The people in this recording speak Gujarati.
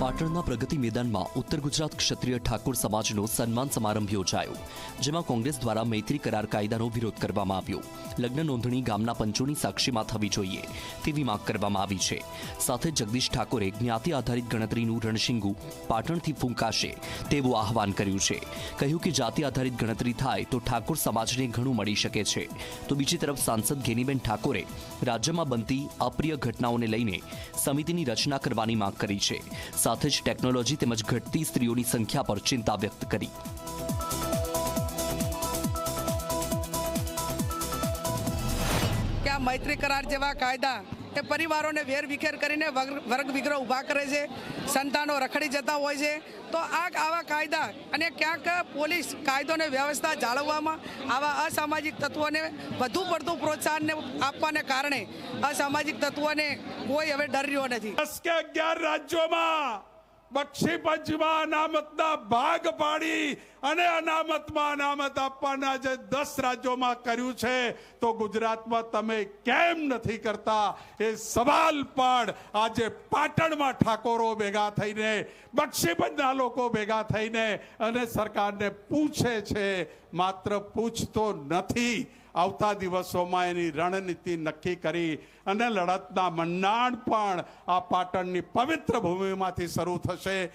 પાટણના પ્રગતિ મેદાનમાં ઉત્તર ગુજરાત ક્ષત્રિય ઠાકોર સમાજનો સન્માન સમારંભ યોજાયો, જેમાં કોંગ્રેસ દ્વારા મૈત્રી કરાર કાયદાનો વિરોધ કરવામાં આવ્યો. લગ્ન નોંધણી ગામના પંચોની સાક્ષીમાં થવી જોઈએ તેવી માંગ કરવામાં આવી છે. સાથે જગદીશ ઠાકોરે જ્ઞાતિ આધારિત ગણતરીનું રણશીંગુ પાટણથી ફૂંકાશે તેવું આહવાન કર્યું છે. કહ્યું કે જાતિ આધારિત ગણતરી થાય તો ઠાકોર સમાજને ઘણું મળી શકે છે. તો બીજી તરફ સાંસદ ગેનીબેન ઠાકોરે રાજ્યમાં બનતી અપ્રિય ઘટનાઓને લઈને સમિતિની રચના કરવાની માંગ કરી છે. સાથે જ ટેકનોલોજી તેમજ ઘટતી સ્ત્રીઓની સંખ્યા પર ચિંતા વ્યક્ત કરી. કે મૈત્રી કરાર જેવા કાયદા એ પરિવારોને વેર વિખેર કરીને વર્ગ વિગ્રહ ઊભા કરે છે, સંતાનો રખડી જતા હોય છે. તો આ આવા કાયદા અને ક્યાંક પોલીસ કાયદોને વ્યવસ્થા જાળવવામાં આવા અસામાજિક તત્વોને વધુ પડતું પ્રોત્સાહન આપવાને કારણે અસામાજિક તત્વોને કોઈ હવે ડર રહ્યો નથી. અગિયાર રાજ્યોમાં બક્ષી પંચમાં અનામતના ભાગ પાડી અને અનામતમાં અનામત આપવાના જે દસ રાજ્યોમાં કર્યું છે, તો ગુજરાતમાં તમે કેમ નથી કરતા? એ સવાલ પણ આજે પાટણમાં ઠાકોરો ભેગા થઈને બક્ષીપંચના લોકો ભેગા થઈને અને સરકારને પૂછે છે, માત્ર પૂછતો નથી. આવતા દિવસોમાં એની રણનીતિ નક્કી કરી અને લડતના મંડાણ પણ આ પાટણની પવિત્ર ભૂમિમાંથી શરૂ થશે.